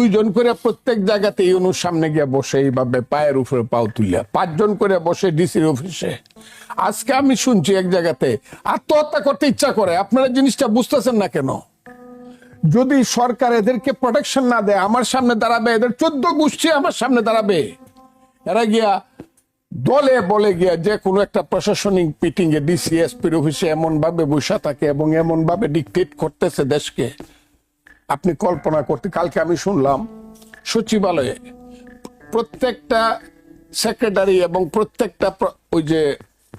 দুইজন করে প্রত্যেক জায়গাতে ইউনুর সামনে গিয়ে বসে এইভাবে পায়ের উপরে পাও তুলিয়া পাঁচজন করে বসে ডিসির অফিসে। আজকে আমি শুনছি এক জায়গাতে, আত্মহত্যা করতে ইচ্ছা করে, আপনারা জিনিসটা বুঝতেছেন না কেন? যদি সরকার এদেরকে প্রোটেকশন না দেয়, আমার সামনে দাঁড়াবে, এদের চোদ্দ গোষ্ঠী আমার সামনে দাঁড়াবে। এরা গিয়া দলে বলে গিয়া যে কোনো একটা প্রশাসনিক মিটিং এ ডিসিএসপির অফিসে এমন ভাবে বসে থাকে এবং এমন ভাবে ডিকটেট করতেছে দেশকে। আপনি কল্পনা করতে কালকে আমি শুনলাম সচিবালয়ে প্রত্যেকটা সেক্রেটারি এবং প্রত্যেকটা ওই যে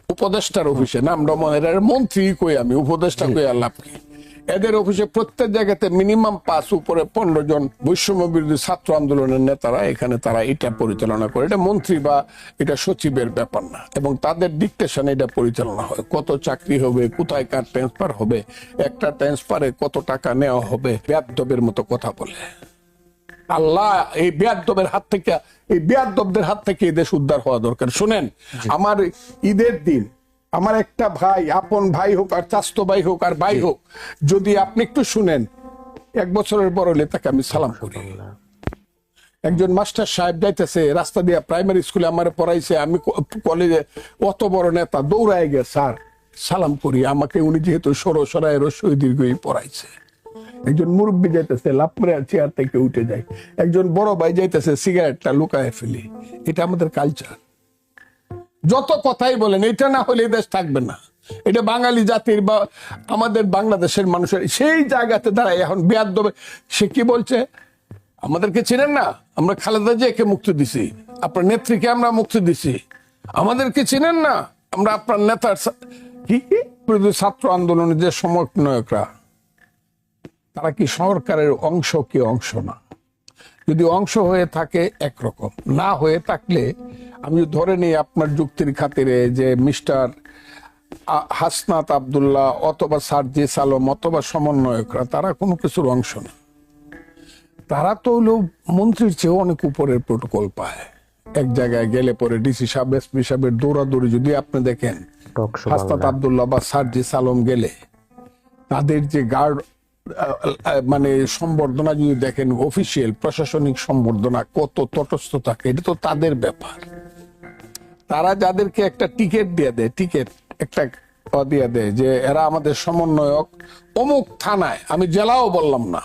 উপদেষ্টার অফিসে নাম রমন মন্ত্রী কই আমি উপদেষ্টা কই আল্লাহ এদের অফিসে প্রত্যেক জায়গাতে মিনিমাম পাঁচ উপরে পনেরো জন বৈষম্য বিরোধী ছাত্র আন্দোলনের নেতারা এখানে তারা এটা পরিচালনা করে। এটা মন্ত্রী বা এটা সচিবের ব্যাপার না। এবং তাদের ডিকটেশন এটা পরিচালনা হয়। কত চাকরি হবে কোথায় কার ট্রান্সফার হবে একটা ট্রান্সফারে কত টাকা নেওয়া হবে ব্যাপদবের মতো কথা বলে। আল্লাহ এই বেয়াদবের হাত থেকে এই বেয়াদবদের হাত থেকে এই দেশ উদ্ধার হওয়া দরকার। শুনেন আমার ঈদের দিন আমার একটা ভাই আপন ভাই হোক আর চাস্তো ভাই হোক আর ভাই হোক যদি আপনি একটু শুনেন এক বছরের বড় হলে তাকে আমি সালাম করি। একজন মাস্টার সাহেব যাইতেছে রাস্তা দিয়ে প্রাইমারি স্কুলে আমার পড়াইছে আমি কলেজে অত বড় নেতা দৌড়ায় গে স্যার সালাম করি আমাকে উনি যেহেতু সরো সরায় রসই দীর্ঘই পড়াইছে। একজন মুরব্বী যাইতেছে লাভ করে চেয়ার থেকে উঠে যায়। একজন বড় ভাই যাইতেছে সিগারেটটা লুকায় ফেলি। এটা আমাদের কালচার যত কথাই বলেন, এটা না হলে দেশ থাকবে না। এটা বাঙালি জাতির বা আমাদের বাংলাদেশের মানুষের, সেই জায়গাতে দাঁড়ায় এখন বেয়াদ সে কি বলছে? আমাদেরকে চিনেন না? আমরা খালেদা জিয়াকে মুক্তি দিছি। আপনার নেত্রীকে আমরা মুক্তি দিছি। আমাদেরকে চিনেন না? আমরা আপনার নেতার কি ছাত্র আন্দোলনের যে সমন্বয়করা, তারা কি সরকারের অংশ কি অংশ না? যদি অংশ হয়ে থাকে একরকম। না হয়ে থাকলে আমি ধরে নিই আপনার যুক্তির খাতিরে যে মিস্টার হাসনাত আবদুল্লাহ অথবা সার্জিস আলম অথবা সমন্বয়করা তারা কোনো কিছুর অংশ না। তারা তো হলো মন্ত্রীর চেয়েও অনেক উপরের প্রোটোকল পায়। এক জায়গায় গেলে পরে ডিসি সাহেব এসপি সাহেবের দৌড়াদৌড়ি যদি আপনি দেখেন হাসনাত আবদুল্লাহ বা সার্জিস আলম গেলে তাদের যে গার্ড মানে সম্বর্ধনা যদি দেখেন অফিসিয়াল প্রশাসনিক সম্বর্ধনা কত তটস্থ থাকে এটা তো তাদের ব্যাপার। তারা যাদেরকে একটা টিকিট দিয়ে দেয় টিকিট একটা দিয়ে দেয় যে এরা আমাদের সমন্বয়ক অমুক থানায় আমি জেলাও বললাম না।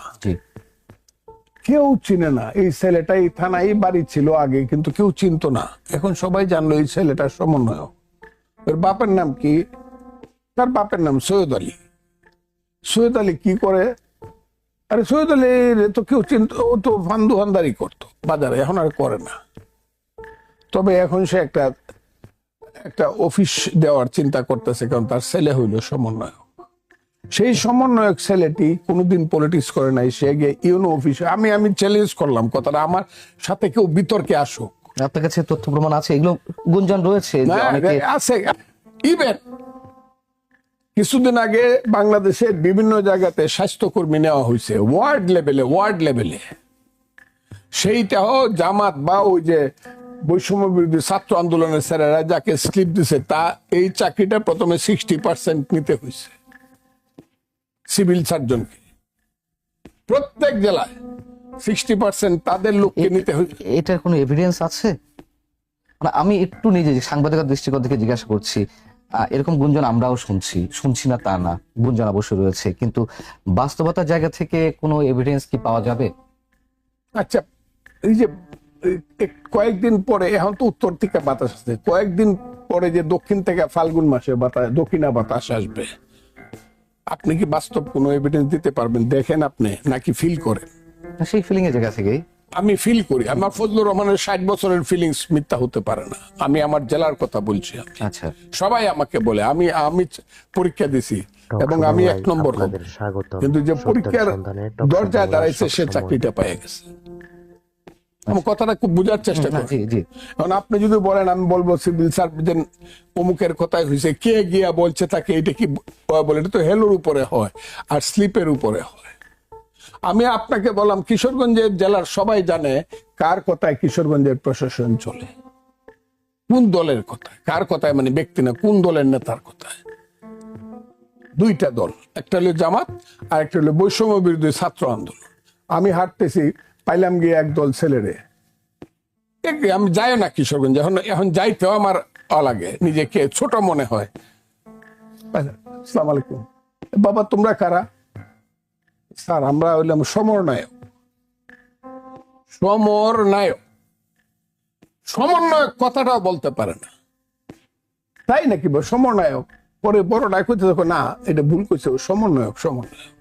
কেউ চিনে না এই ছেলেটা এই থানায় বাড়ি ছিল আগে কিন্তু কেউ চিনতো না। এখন সবাই জানলো এই ছেলেটার সমন্বয়ক। ওর বাপের নাম কি? তার বাপের নাম সৈয়দ আলী। সৈয়দ আলী কি করে? আরে সৈয়দ আলী তো কেউ চিনত ও তো ফান্দুহানদারি করতো বাজারে এখন আর করে না। তবে এখন সে একটা একটা অফিস দেওয়ার চিন্তা করতেছে কারণ তার ছেলে হইল সমন্বয়ক। সেই সমন্বয়ক ছেলেটি কোনোদিন পলিটিক্স করে নাই সে গিয়ে ইউনো অফিসে আমি আমি চ্যালেঞ্জ করলাম কথাটা আমার সাথে কেউ বিতর্কে আসুক। আপনার কাছে তথ্য প্রমাণ আছে এগুলো গুঞ্জন রয়েছে আছে। ইভেন কিছুদিন আগে বাংলাদেশের বিভিন্ন জায়গাতে স্বাস্থ্যকর্মী নেওয়া হয়েছে ওয়ার্ড লেভেলে ওয়ার্ড লেভেলে। সেইটাও জামাত বা ওই যে বৈষম্য বিরোধী ছাত্র আন্দোলনের স্যারেরা যাকে স্লিপ দিছে তা এই চাকরিটা প্রথমে সিক্সটি পার্সেন্ট নিতে হয়েছে সিভিল সার্জনকে প্রত্যেক জেলায় সিক্সটি পার্সেন্ট তাদের লোককে নিতে হয়েছে। এটার কোনো এভিডেন্স আছে? মানে আমি একটু নিজে সাংবাদিকতার দৃষ্টিকোণ থেকে জিজ্ঞাসা করছি এরকম গুঞ্জন আমরাও শুনছি। শুনছি না তা না গুঞ্জন অবশ্যই রয়েছে। কিন্তু বাস্তবতার জায়গা থেকে কোনো এভিডেন্স কি পাওয়া যাবে? আচ্ছা এই যে কয়েকদিন পরে এখন তো উত্তর থেকে বাতাস আসছে। কয়েকদিন পরে যে দক্ষিণ থেকে ফাল্গুন মাসে বাতাস দক্ষিণা বাতাস আসবে। আপনি কি বাস্তব কোনো এভিডেন্স দিতে পারবেন? দেখেন আপনি নাকি ফিল করেন? সেই ফিলিং এর জায়গা থেকেই। আমি ফিল করি। আমার ফজলুর রহমানের ষাট বছরের ফিলিংস মিথ্যা হতে পারে না। আমি আমার জেলার কথা বলছি আচ্ছা। সবাই আমাকে বলে আমি আমি পরীক্ষা দিছি এবং আমি এক নম্বর হব। কিন্তু যে পরীক্ষার দরজায় দাঁড়াইছে সে চাকরিটা পেয়ে গেছে। আমি কথাটা খুব বোঝার চেষ্টা না, করি। জি জি। এখন আপনি যদি বলেন আমি বলব সিভিল সার্জন অমুকের কথাই হয়েছে কে গিয়া বলছে তাকে এটা কি বলে? এটা তো হেলোর উপরে হয় আর স্লিপের উপরে হয়। আমি আপনাকে বললাম, কিশোরগঞ্জের জেলার সবাই জানে কার কথায় কিশোরগঞ্জের প্রশাসন চলে। কোন দলের কথায়? কার কথায় মানে ব্যক্তি না, কোন দলের নেতার কথায়? দুইটা দল, একটা হলো জামাত আর একটা হলো বৈষম্য বিরোধী ছাত্র আন্দোলন। আমি হাঁটতেছি, পাইলাম গিয়ে একদল ছেলেরে। এক- আমি যাই না কিশোরগঞ্জ, এখন এখন যাইতেও আমার অলাগে, নিজেকে ছোট মনে হয়। সালাম আলাইকুম। বাবা, তোমরা কারা? স্যার, আমরা হইলাম সমর নায়ক সমর নায়ক সমন্বয়ক কথাটাও বলতে পারে না। তাই নাকি সমন্বয়ক পরে বড় ডাক হইতে দেখো না, এটা ভুল করছে সমন্বয়ক সমন্বয়ক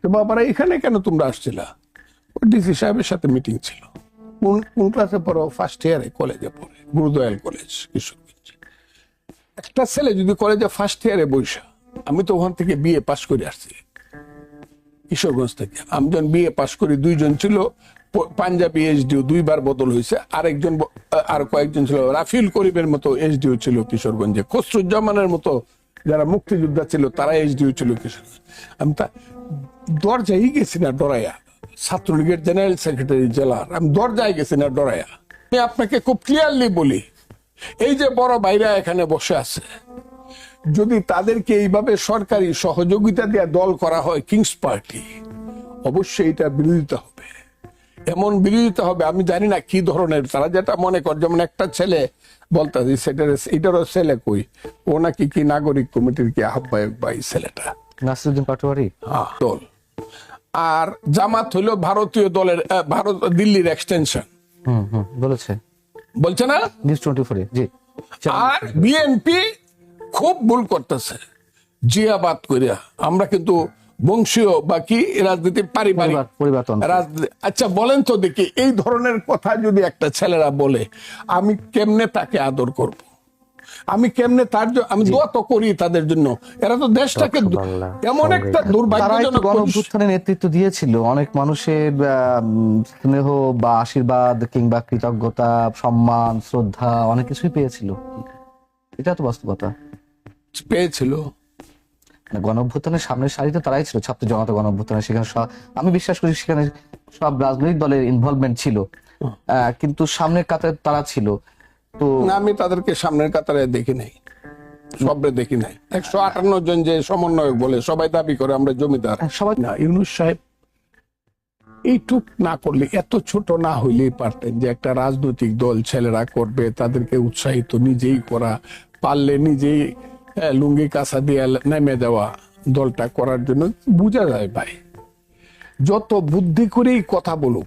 তো বাবারা, এখানে কেন তোমরা আসছিলা? ডিসি সাহেবের সাথে মিটিং ছিল। কোন কোন ক্লাসে পড়ো? ফার্স্ট ইয়ারে কলেজে পড়ে, গুরুদয়াল কলেজ, কিশোরগঞ্জ। একটা ছেলে যদি কলেজে ফার্স্ট ইয়ারে বৈশা আমি তো ওখান থেকে বিএ পাস করে আসছি। কিশোরগঞ্জ থেকে। আমি যখন বিএ পাস করি দুইজন ছিল পাঞ্জাবি এসডিও, দুইবার বদল হয়েছে। আরেকজন আর কয়েকজন ছিল রাফিল করিমের মতো এসডিও ছিল কিশোরগঞ্জে। খসরুজ্জামানের মতো যারা মুক্তিযোদ্ধা ছিল, তারা এসডিও ছিল কিশোরগঞ্জ। আমি তা দরজাই গেছি না ডরাইয়া। ছাত্রলীগের জেনারেল সেক্রেটারি জেলার আমি দরজায় গেছি না ডরাইয়া। আমি আপনাকে খুব ক্লিয়ারলি বলি, এই যে বড় ভাইরা এখানে বসে আছে যদি তাদেরকে এইভাবে সরকারি সহযোগিতা দেওয়া দল করা হয় কিংস পার্টি অবশ্যই এটা বিরোধিতা হবে। এমন বিরোধিতা হবে আমি জানি না কি ধরনের তারা যেটা মনে কর যেমন একটা ছেলে বলতে সেটার এটারও ছেলে কই? ও নাকি কি নাগরিক কমিটির কি আহ্বায়ক বা এই ছেলেটা? নাসিরুদ্দিন পাটোয়ারি? হ্যাঁ, দল। আর জামাত হইল ভারতীয় দলের ভারত দিল্লির এক্সটেনশন হুম হুম বলেছে। বলছে না? নিউজ টোয়েন্টি ফোরে জি। আর বিএনপি খুব ভুল করতেছে। জিয়াবাদ করিয়া আমরা কিন্তু বংশীয় বা কি রাজনীতি পারিবারিক। পরিবর্তন আচ্ছা বলেন তো দেখি এই ধরনের কথা যদি একটা ছেলেরা বলে আমি কেমনে তাকে আদর করব। আমি কেমনে তার আমি দোয়া তো করি তাদের জন্য। এরা তো দেশটাকে এমন একটা দুর্ভাগ্যজনক গণ নেতৃত্ব দিয়েছিল। অনেক মানুষের স্নেহ বা আশীর্বাদ কিংবা কৃতজ্ঞতা সম্মান শ্রদ্ধা অনেক কিছুই পেয়েছিল। এটা তো বাস্তবতা। পেয়েছিল। গণ অভ্যুত্থানের সামনের সারিতে তারাই ছিল ছাত্র জনতা গণ অভ্যুত্থানে সেখানে আমি বিশ্বাস করি সেখানে সব রাজনৈতিক দলের ইনভলভমেন্ট ছিল। কিন্তু সামনের কাতারে তারা ছিল। তো আমি তাদেরকে সামনের কাতারে দেখি নাই। সবরে দেখি নাই। একশো আটান্ন জন যে সমন্বয়ক বলে সবাই দাবি করে আমরা জমিদার। সবাই না ইউনুস সাহেব এইটুক না করলে এত ছোট না হইলেই পারতেন যে একটা রাজনৈতিক দল ছেলেরা করবে তাদেরকে উৎসাহিত নিজেই করা পারলে নিজেই লুঙ্গি কাঁচা দিয়ে নেমে দেওয়া দলটা করার জন্য বোঝা যায় ভাই। যত বুদ্ধি করেই কথা বলুক,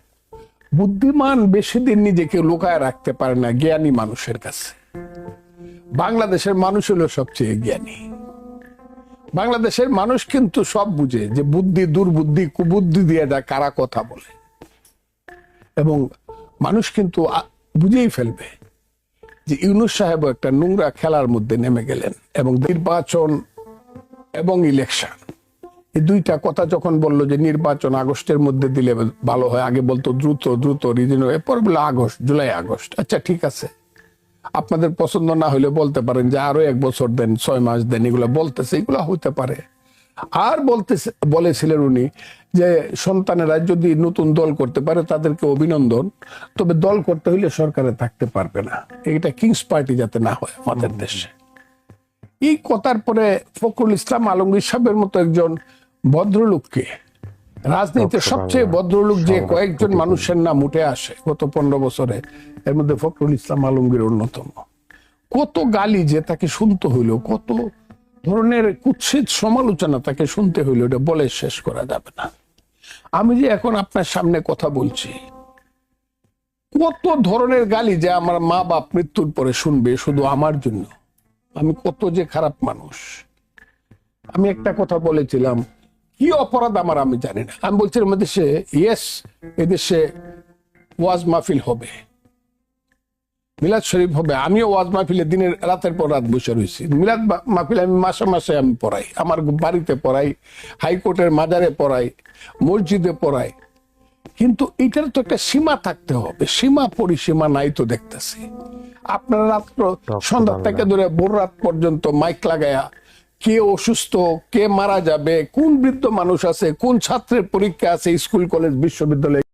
বুদ্ধিমান বেশি দিন নিজেকে লুকায় রাখতে পারে না জ্ঞানী মানুষের কাছে। বাংলাদেশের মানুষ হলো সবচেয়ে জ্ঞানী। বাংলাদেশের মানুষ কিন্তু সব বুঝে যে বুদ্ধি, দুর্বুদ্ধি, কুবুদ্ধি দিয়ে যা কারা কথা বলে। এবং মানুষ কিন্তু বুঝেই ফেলবে। যে ইউনুস সাহেব একটা নোংরা খেলার মধ্যে নেমে গেলেন এবং নির্বাচন এবং ইলেকশন এই দুইটা কথা যখন বলল যে নির্বাচন আগস্টের মধ্যে দিলে ভালো হয়, আগে বলতো দ্রুত দ্রুত রিজন এরপর বলল আগস্ট, জুলাই, আগস্ট। আচ্ছা ঠিক আছে। আপনাদের পছন্দ না হলে বলতে পারেন যে আরও এক বছর দেন, ছয় মাস দেন, এগুলো বলতেছে, এগুলো হইতে পারে। আর বলতে বলেছিলেন উনি যে সন্তানেরা যদি নতুন দল করতে পারে তাদেরকে অভিনন্দন তবে দল করতে হইলে সরকারে থাকতে পারবে না। এটা কিংস পার্টি যাতে না হয় আমাদের দেশে। এই কথার পরে ফখরুল ইসলাম আলমগীর সাহেবের মতো একজন ভদ্রলোককে রাজনীতিতে সবচেয়ে ভদ্রলোক যে কয়েকজন মানুষের নাম উঠে আসে গত পনেরো বছরে এর মধ্যে ফখরুল ইসলাম আলমগীর অন্যতম। কত গালি যে তাকে শুনতে হইল কত ধরনের কুৎসিত সমালোচনা তাকে শুনতে হইল, এটা বলে শেষ করা যাবে না। আমি যে এখন আপনার সামনে কথা বলছি, কত ধরনের গালি যে আমার মা বাপ মৃত্যুর পরে শুনবে শুধু আমার জন্য? আমি কত যে খারাপ মানুষ। আমি একটা কথা বলেছিলাম, কি অপরাধ আমার আমি জানি না। আমি বলছিলাম দেশে ইয়েস এদেশে ওয়াজ মাহফিল হবে। মিলাদ শরীফ হবে। আমিও ওয়াজ মাহফিলে দিনের রাতের পর রাত বসে রয়েছি। মিলাদ মাহফিল আমি মাসে মাসে আমি পড়াই। আমার বাড়িতে পড়াই হাইকোর্টের মাজারে পড়াই মসজিদে পড়াই। কিন্তু এটার তো একটা সীমা থাকতে হবে। সীমা পরিসীমা নাই তো দেখতেছি। আপনারা রাত্র সন্ধ্যা থেকে ধরে ভোর রাত পর্যন্ত মাইক লাগায়া কে অসুস্থ কে মারা যাবে কোন বৃদ্ধ মানুষ আছে কোন ছাত্রের পরীক্ষা আছে স্কুল কলেজ বিশ্ববিদ্যালয়ে